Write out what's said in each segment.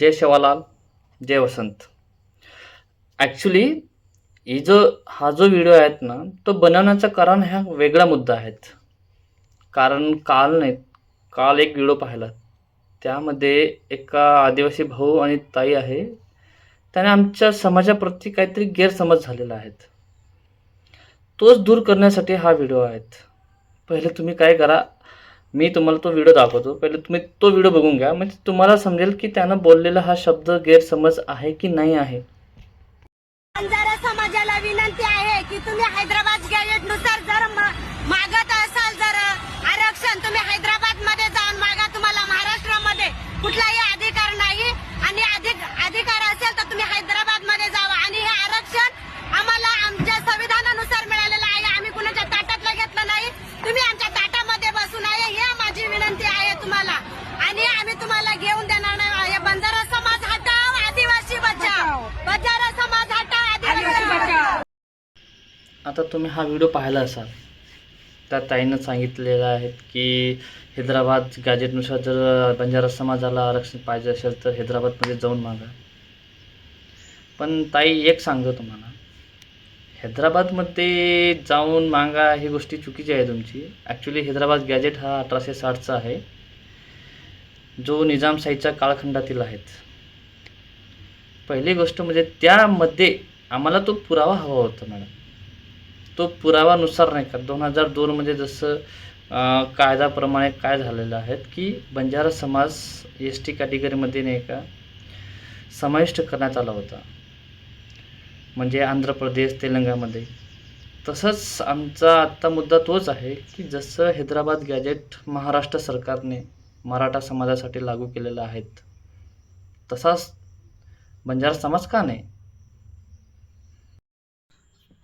जय शेवालाल जय वसंत. Actually ही जो हा जो व्हिडिओ आहेत ना तो बनवण्याचं कारण ह्या वेगळा मुद्दा आहेत. कारण काल नाही काल एक व्हिडिओ पाहिला. त्यामध्ये एका आदिवासी भाऊ आणि ताई आहे. त्याने आमच्या समाजाप्रती काहीतरी गैरसमज झालेला आहेत. तोच दूर करण्यासाठी हा व्हिडिओ आहेत. पहिले तुम्ही काय करा मी तुम्हाला तो व्हिडिओ दाखवतो. पहिले तुम्ही तो व्हिडिओ बघून घ्या. म्हणजे तुम्हाला समजेल की त्यानं बोललेला हा शब्द गैरसमज आहे की नाही आहे. बंजारा समाजाला विनंती आहे की तुम्ही हैदराबाद गॅजेटनुसार जर मागत असाल जर आता तुम्ही हा व्हिडिओ पाहिला असाल त्या ताईनं सांगितलेलं आहे की हैदराबाद गॅजेटनुसार जर बंजारा समाजाला आरक्षण पाहिजे असेल तर हैदराबादमध्ये जाऊन मागा. पण ताई एक सांगतो तुम्हाला. हैदराबादमध्ये जाऊन मागा ही गोष्टी चुकीची आहे तुमची. ॲक्च्युली हैदराबाद गॅजेट हा अठराशे साठचा आहे. जो निजामशाहीच्या काळखंडातील आहेत. पहिली गोष्ट म्हणजे त्यामध्ये आम्हाला तो पुरावा हवा होता मॅडम. तो पुरावानुसार नाही का दोन हजार दोनमध्ये जसं कायदाप्रमाणे कायद्याप्रमाणे काय झालेलं आहेत की बंजारा समाज एस टी कॅटेगरीमध्ये नाही का समाविष्ट करण्यात आला होता. म्हणजे आंध्र प्रदेश तेलंगामध्ये तसंच आमचा आत्ता मुद्दा तोच आहे की जसं हैदराबाद गॅजेट महाराष्ट्र सरकारने मराठा समाजासाठी लागू केलेला आहेत तसाच बंजारा समाज का नाही?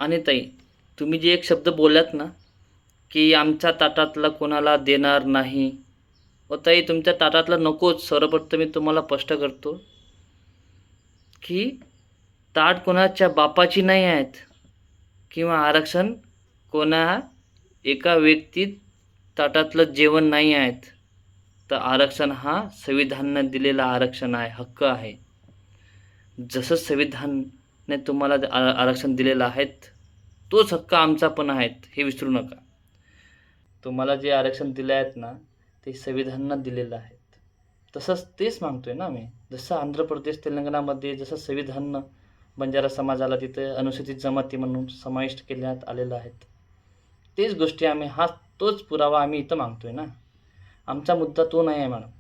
आणि ताई तुम्ही जे एक शब्द बोललात ना की आमच्या ताटातला कोणाला देणार नाही व ताई तुमच्या ताटातला नकोच सर्वप्रथम मी तुम्हाला स्पष्ट करतो की ताट कोणाच्या बापाची नाही आहेत किंवा आरक्षण कोणा एका व्यक्ती ताटातलं जेवण नाही आहेत तर आरक्षण हा संविधानानं दिलेला आरक्षण आहे हक्क आहे. जसं संविधानने तुम्हाला आरक्षण दिलेलं आहेत तोच हक्क आमचा पण आहेत हे विसरू नका. तुम्हाला जे आरक्षण दिले आहेत ना ते संविधानात दिलेलं आहेत. तसंच तेच मागतोय ना मी जसं आंध्र प्रदेश तेलंगणामध्ये जसं संविधान बंजारा समाजाला तिथे अनुसूचित जमाती म्हणून समाविष्ट केल्यात आलेलं आहेत. तेच गोष्टी आम्ही हा तोच पुरावा आम्ही इथं मागतोय ना. आमचा मुद्दा तो नाही आहे मॅडम.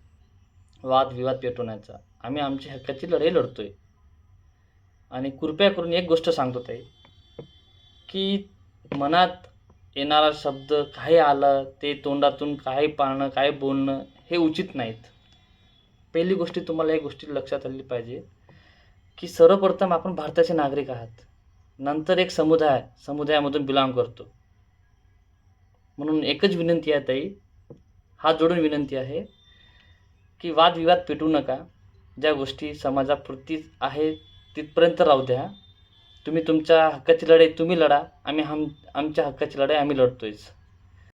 वादविवाद पेटवण्याचा. आम्ही आमच्या हक्काची लढाई लढतोय. आणि कृपया करून एक गोष्ट सांगतो ताई. की मनात येणारा शब्द काही आलं ते तोंडातून काय पाळणं काय बोलणं हे उचित नाहीत. पहिली गोष्टी तुम्हाला एक गोष्टी लक्षात आली पाहिजे की सर्वप्रथम आपण भारताचे नागरिक आहात. नंतर एक समुदाय समुदायामधून बिलॉंग करतो. म्हणून एकच विनंती आहे ताई हात जोडून विनंती आहे की वादविवाद पेटू नका. ज्या गोष्टी समाजापुरतीच आहे तिथपर्यंत राहू द्या. तुम्ही तुमच्या हक्काची लढाई तुम्ही लढा आम्ही हम आमच्या हक्काची लढाई आम्ही लढतोयच.